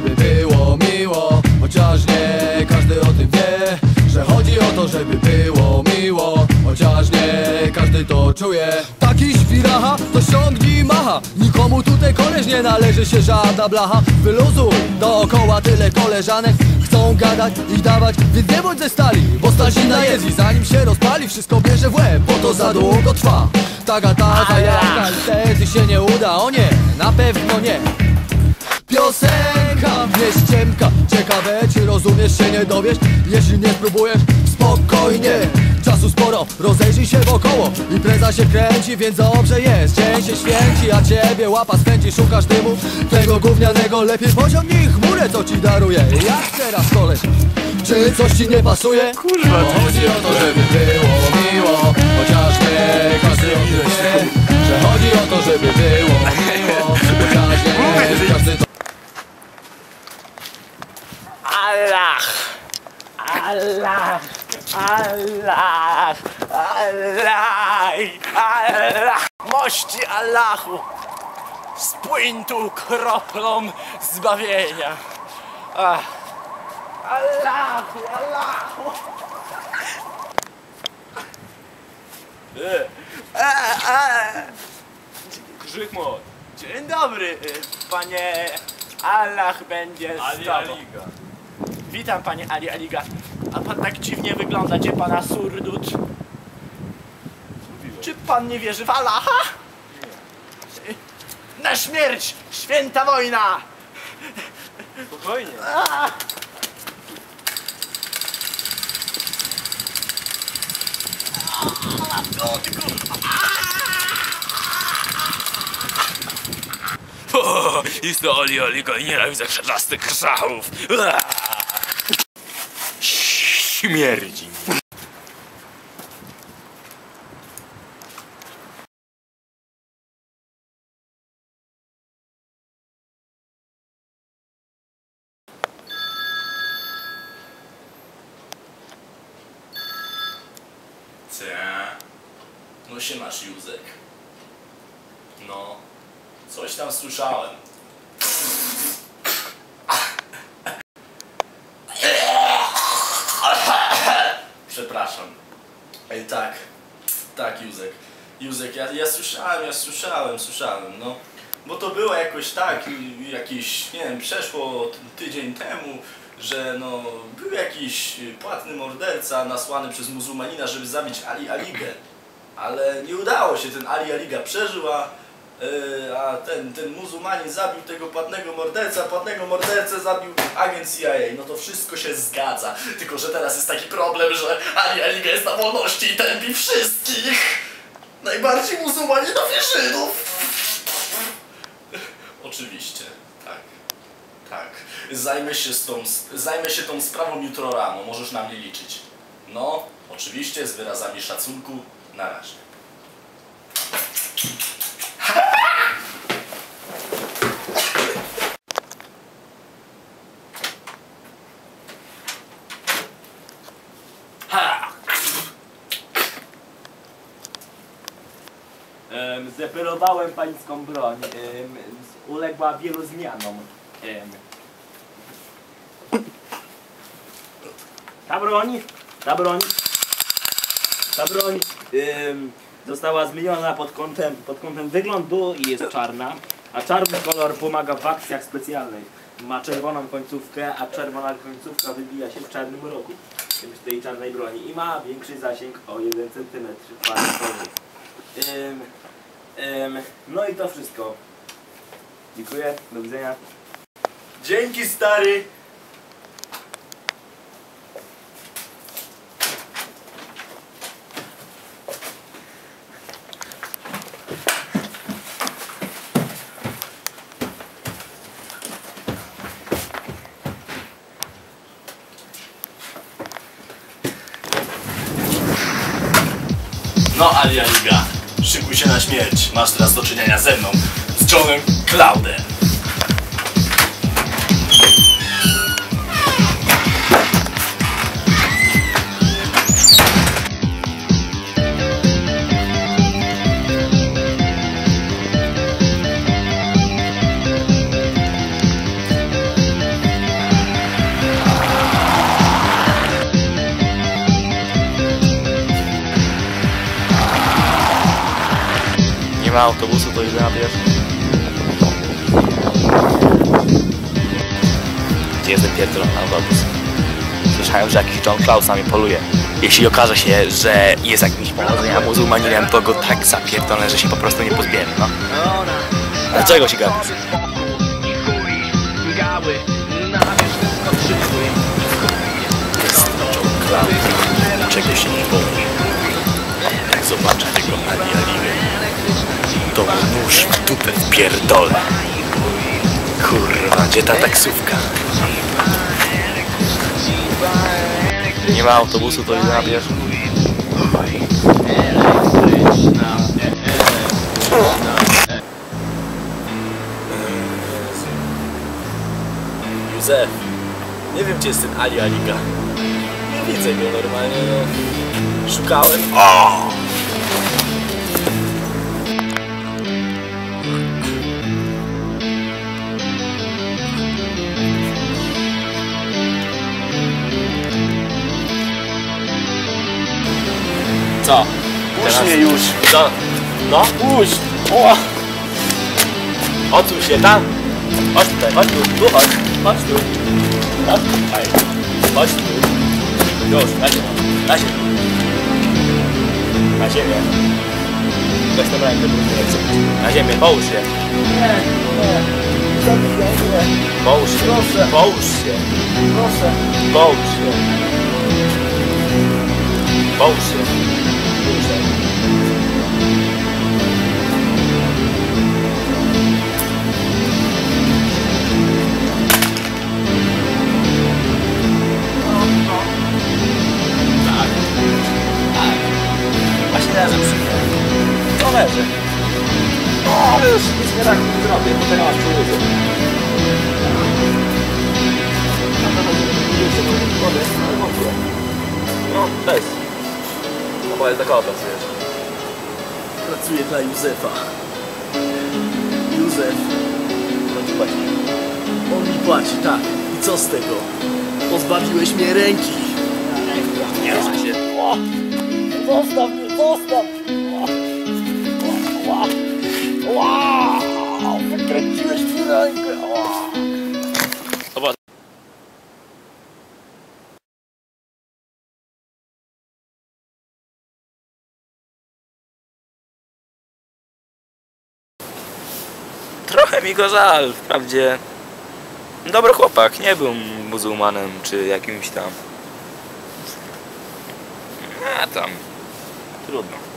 żeby było miło Chociaż nie każdy o tym wie Że chodzi o to, żeby było miło Chociaż nie każdy to czuje. Taki świracha to ściągnij macha Nikomu tutaj koleż nie należy się żadna blacha. Wyluzuj dookoła tyle koleżanek Chcą gadać i dawać, więc nie bądź ze stali Bo stazina jest i zanim się rozpali Wszystko bierze w łeb, bo to za długo trwa. Taga, taga, jaka, wtedy się nie uda O nie, na pewno nie. Piosenka, nie ściemka Ciekawe czy rozumiesz się nie dowiesz? Jeśli nie spróbujesz, spokojnie. Czasu sporo, rozejrzyj się wokoło. Impreza się kręci, więc dobrze jest. Dzień się święci, a ciebie łapa spędzi Szukasz dymu, tego gównianego Lepiej pociągnij chmurę, co ci daruje. Jak teraz koleś, czy coś ci nie pasuje? Kurwa, Chodzi o to, Allah! Allah! Allah! Allah! Allah! Mości Allahu! Spłyń tu kroplą zbawienia! Ach. Allahu! Allahu! E, e, e. Grzykmot! Dzień dobry, e, panie Allah będzie z tobą. Witam panie Ali Aliga. A pan tak dziwnie wygląda, gdzie pana surdut? Czy pan nie wierzy w Allaha? Na śmierć! Święta wojna! Spokojnie. O, jest to Ali Aliga i nienawidzę krzeczastych krzachów. Śmierdzi. No się masz Józek. No, coś tam słyszałem. Przepraszam. Ej, tak. Tak, Józek. Józek, ja, ja słyszałem, ja słyszałem, słyszałem, no. Bo to było jakoś tak, jakiś, nie wiem, przeszło tydzień temu, że no, był jakiś płatny morderca nasłany przez muzułmanina, żeby zabić Ali Aligę. Ale nie udało się, ten Ali Aliga przeżył, a, yy, a ten, ten muzułmanin zabił tego płatnego morderca, płatnego mordercę zabił agent CIA. No to wszystko się zgadza, tylko że teraz jest taki problem, że Ali Aliga jest na wolności i tępi wszystkich. Najbardziej muzułmaninowie Żydów. Oczywiście, tak. Tak. Zajmę się, z tą, zajmę się tą sprawą jutro rano, możesz na mnie liczyć. No, oczywiście, z wyrazami szacunku, na razie. Em, Zeperowałem pańską broń. Uległa wielu zmianom. Ta broń, ta broń, ta broń em, została zmieniona pod kątem, pod kątem wyglądu i jest czarna. A czarny kolor pomaga w akcjach specjalnych. Ma czerwoną końcówkę, a czerwona końcówka wybija się w czarnym rogu w tej czarnej broni i ma większy zasięg o 1 cm. Ym, ym, no i to wszystko. Dziękuję, do widzenia. Dzięki stary! No Ali Aliga, szykuj się na śmierć. Masz teraz do czynienia ze mną, z Johnem Cloudem. Nie ma autobusu, to idę na pieszo. Gdzie jest ten pierdolony autobus? Słyszałem, że jakiś John Klaus na poluje. Jeśli okaże się, że jest jakimś powodzenia muzułmaninem, to go tak zapierdolę, że się po prostu nie pozbierze, no. Dlaczego się gapisz? John Klaus. Czego się nie boi? Jak zobaczę tego Ali Aliego, to nóż w dupę wpierdolę. Kurwa, gdzie ta taksówka? Nie ma autobusu, to idę na pieszo. Józef, nie wiem gdzie jest ten Ali Aliga. Nie widzę go normalnie, no. Szukałem. O! Co? Puść mnie już. Co? No? Puść. O! Odsuń się tam. Chodź tutaj, chodź tu, tu chodź. Chodź tu. Chodź tutaj. Chodź tu. Już, na ziemię. Na ziemię. Na ziemię. Weź tą rękę. Na ziemię, połóż się. Nie, nie. Połóż się. Proszę. Połóż się. Proszę. Połóż się. Połóż się. Nic nie tak nie zrobię, bo tego masz przyłyzy. No, cześć. No bo taka pracujesz. Pracuję dla Józefa. Józef, No ci płaci. on mi płaci, tak. I co z tego? Pozbawiłeś mnie ręki. Nie się. Zostaw mnie, zostaw! Wow! Zobacz. Trochę mi go żal, wprawdzie. Dobry chłopak, nie był muzułmanem czy jakimś tam. A tam. Trudno.